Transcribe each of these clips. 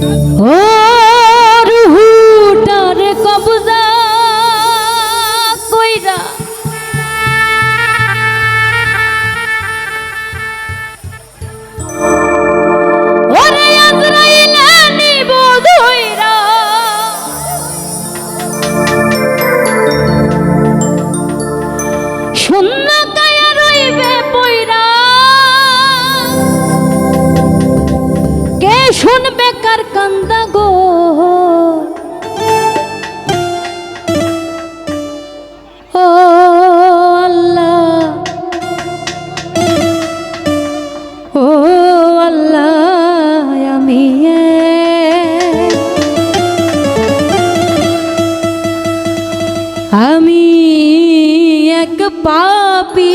ও এক পাপি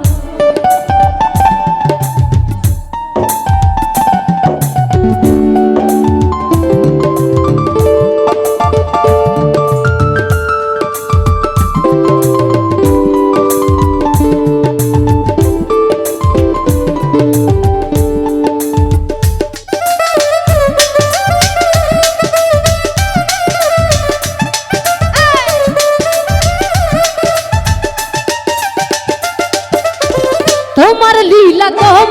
লাগো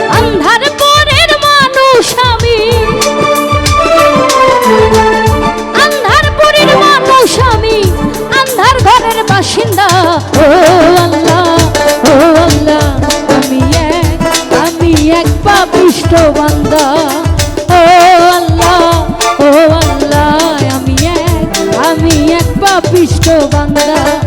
বাংলা